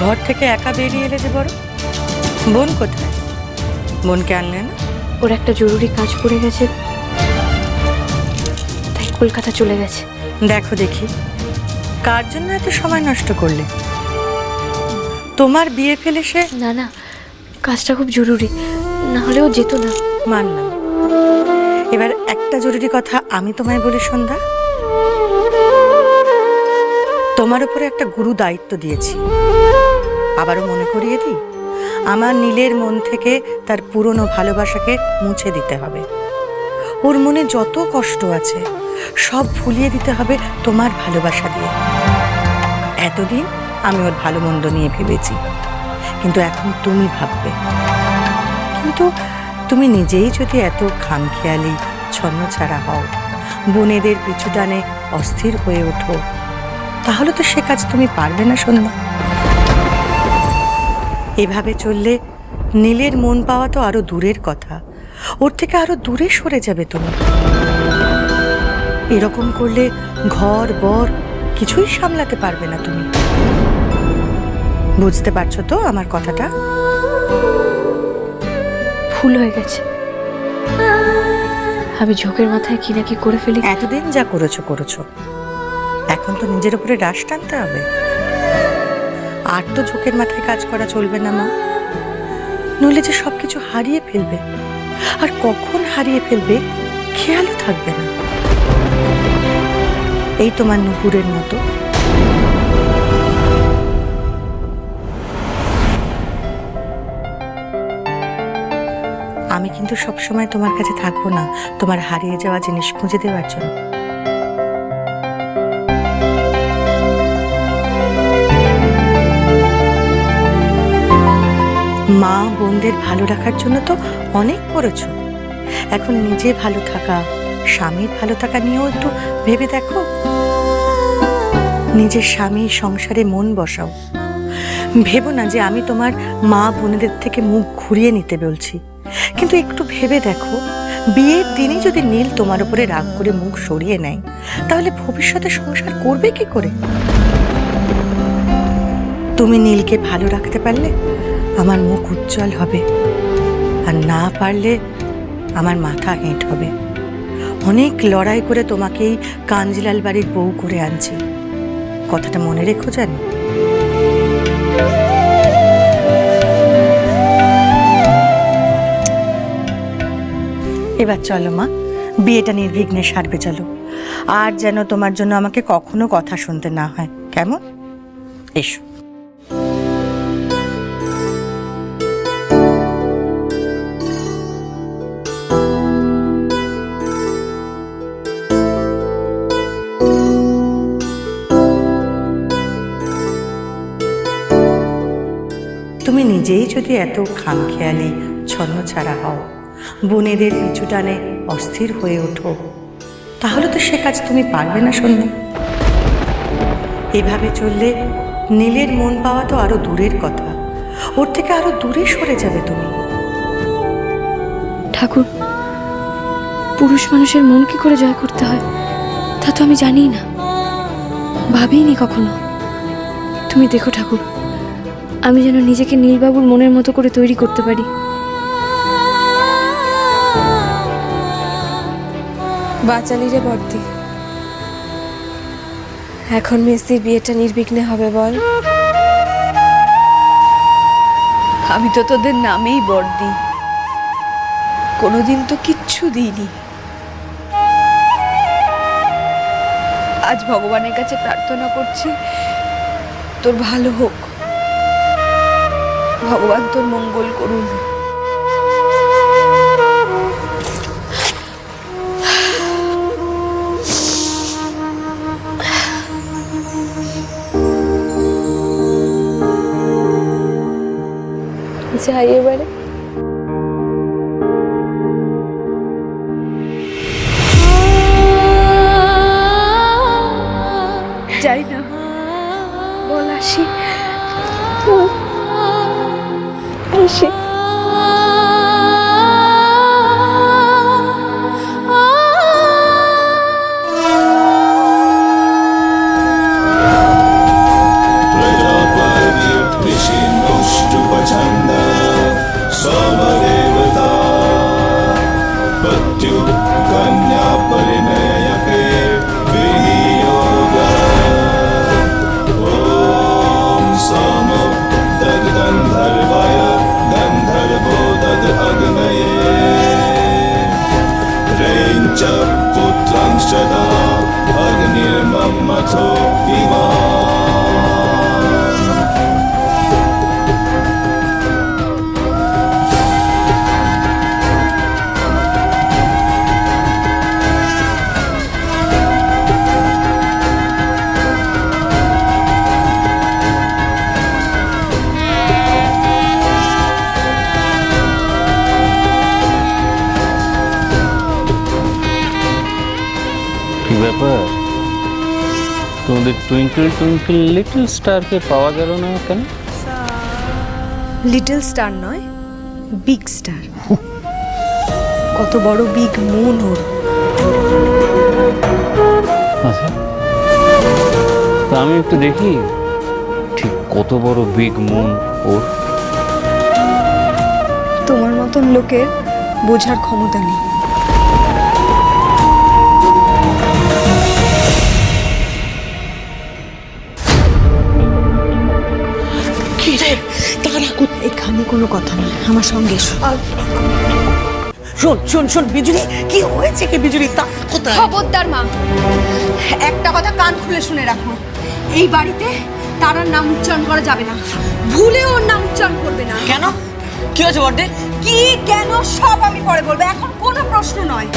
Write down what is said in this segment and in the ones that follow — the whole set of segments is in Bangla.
ঘর থেকে একা বেরিয়ে এলে যে বড়? বোন কোথায়? বোনকে আনলে না? ওর একটা জরুরি কাজ পড়ে গেছে। তাই কলকাতা চলে গেছে। দেখো দেখি কার জন্য এত সময় নষ্ট করলে? তোমার বিয়ে ফেলে সে না না কাজটা খুব জরুরি। না হলেও যেত না। মানলাম। এবার একটা জরুরি কথা আমি তোমায় বলি সন্ধ্যা। তোমার উপরে একটা গুরু দায়িত্ব দিয়েছি। আবারও মনে করিয়ে দিই? আমার নীলের মন থেকে তার পুরনো ভালোবাসাকে মুছে দিতে হবে। ওর মনে যত কষ্ট আছে, সব ভুলিয়ে দিতে হবে তোমার ভালোবাসা দিয়ে। এতদিন আমি ওর ভালো মন্দ নিয়ে ভেবেছি। কিন্তু এখন তুমি ভাববে। কিন্তু তুমি নিজেই যদি এত খামখেয়ালি, ছন্ন ছাড়া হও, বোনেদের পিছু টানে অস্থির হয়ে ওঠো, তাহলে তো সে কাজ তুমি পারবে না সন্ধ্যা এভাবে চললে নীলের মন পাওয়া তো আরও দূরের কথা। ওর থেকে আরও দূরে সরে যাবে তুমি এরকম করলে ঘর বর কিছুই সামলাতে পারবে না তুমি। বুঝতে পারছ তো আমার কথাটা? ভুল হয়ে গেছে। আমি ঝোঁকের মাথায় কি না কি করে ফেলি এতদিন যা করেছ করেছ। এখন তো নিজের উপরে রাশ টানতে হবে। আর তো ঝোঁকের মাথায় কাজ করা চলবে না, মা। নইলে যে সবকিছু হারিয়ে ফেলবে। আর কখন হারিয়ে ফেলবে, খেয়ালও থাকবে না। এই তোমার নুপুরের মতো। আমি কিন্তু সবসময় তোমার কাছে থাকব না, তোমার হারিয়ে যাওয়া জিনিস খুঁজে দেওয়ার জন্য। মা বোনদের ভালো রাখার জন্য তো অনেক করেছ। এখন নিজে ভালো থাকা, স্বামীর ভালো থাকা নিয়েও একটু ভেবে দেখো। নিজের স্বামী সংসারে মন বসাও। ভেবো না যে আমি তোমার মা বোনেদের থেকে মুখ ঘুরিয়ে নিতে বলছি। কিন্তু একটু ভেবে দেখো, বিয়ের দিনই যদি নীল তোমার উপরে রাগ করে মুখ সরিয়ে নেয়, তাহলে ভবিষ্যতে সংসার করবে কি করে? তুমি নীলকে ভালো রাখতে পারলে আমার মুখ উজ্জ্বল হবে। আর না পারলে আমার মাথা হেঁট হবে। অনেক লড়াই করে তোমাকেই কাঞ্জিলাল বাড়ির বউ করে আনছি। কথাটা মনে রেখো জানো এবার চলো মা, বিয়েটা নির্বিঘ্নে সারবে চলো। আর যেন তোমার জন্য আমাকে কখনো কথা শুনতে না হয়। কেমন? এসো। তুমি নিজেই যদি এত খামখেয়ালি, ছন্ন ছাড়া হও, বোনেদের পিছু টানে অস্থির হয়ে ওঠো, তাহলে তো সে কাজ তুমি পারবে না সন্ধ্যা এভাবে চললে নীলের মন পাওয়া তো আরও দূরের কথা, ওর থেকে আরও দূরে সরে যাবে তুমি। ঠাকুর, পুরুষ মানুষের মন কি করে জয় করতে হয়, তা তো আমি জানি না। ভাবিনি কখনো। তুমি দেখো ঠাকুর। আমি যেন নিজেকে নীলবাবুর মনের মতো করে তৈরি করতে পারি। বাচালি রে বর্দি। এখন মেসির বিয়েটা নির্বিঘ্নে হবে, বল। আমি তো তোদের নামেই বর্দি। কোনোদিন তো কিচ্ছু দিইনি। আজ ভগবানের কাছে প্রার্থনা করছি, তোর ভালো হোক। ভগবান তোর মঙ্গল করুন। যাই এবারে। si কি ব্যাপার? তোমাদের টুইঙ্কেল টুইঙ্কেল লিটল স্টারকে পাওয়া গেল না কেন? লিটল স্টার নয় বিগ স্টার কত বড় বিগ মুন ওর। আচ্ছা তা আমি একটু দেখি ঠিক কত বড় বিগ মুন ওর? তোমার মতন লোকের বোঝার ক্ষমতা নেই। কোনো কথা নয় আমার সঙ্গে এসো। শোন শোন শোন বিজুলি কি হয়েছে কি বিজুলি? তা কোথায়? খবরদার মা। একটা কথা কান খুলে শুনে রাখো। এই বাড়িতে তারার নাম উচ্চারণ করা যাবে না। ভুলে ওর নাম উচ্চারণ করবে না। কেন? কি হয়েছে বড়দে কি কেন সব আমি পরে বলব। এখন কোনো প্রশ্ন নয়।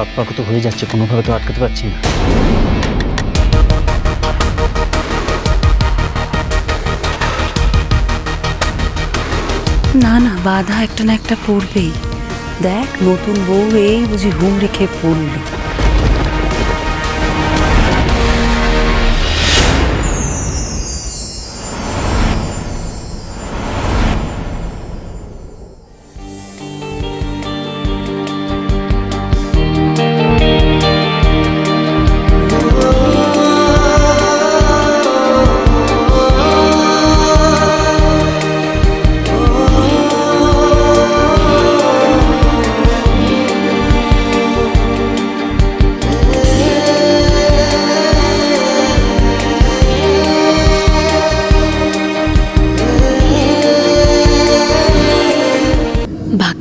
সাত পাকো তো হয়ে যাচ্ছে কোনোভাবে তো আটকাতে পারছি না। না না, বাধা একটা না একটা পড়বেই। দেখ, নতুন বউ এই বুঝি হুম রেখে পড়ল।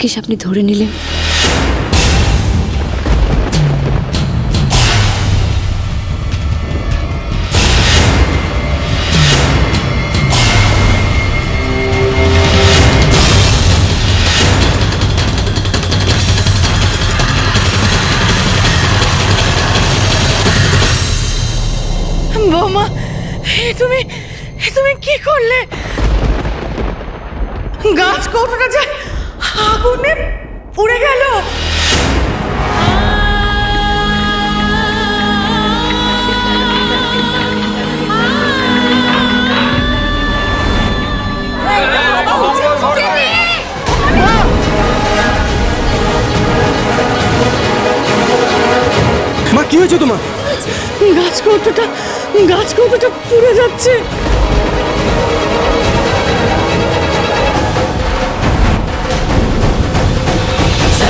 ভাগ্যিস আপনি ধরে নিলেন বৌমা এ তুমি এ তুমি কি করলে গাছ কৌটোটা যে আগুনে পুড়ে গেল। মা কি হয়েছে তোমার? গাছ কৌটোটা গাছ কৌটোটা পুড়ে যাচ্ছে।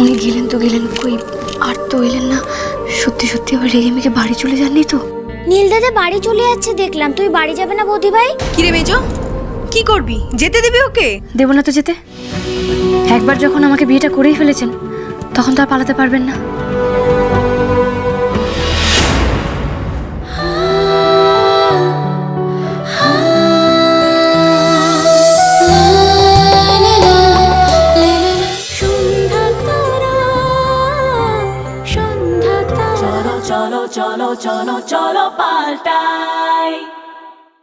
উনি গেলেন তো গেলেন কই? আর তো এলেন না। সত্যি সত্যি আবার রেগে মেগে বাড়ি চলে যাননি তো? নীল দাদা বাড়ি চলে যাচ্ছে দেখলাম। তুই বাড়ি যাবে না বৌদি ভাই? কিরে মেজো কি করবি? যেতে দিবি ওকে? দেব না তো যেতে। একবার যখন আমাকে বিয়েটা করেই ফেলেছেন তখন তো আর পালাতে পারবেন না। চলো চলো চলো পাল্টাই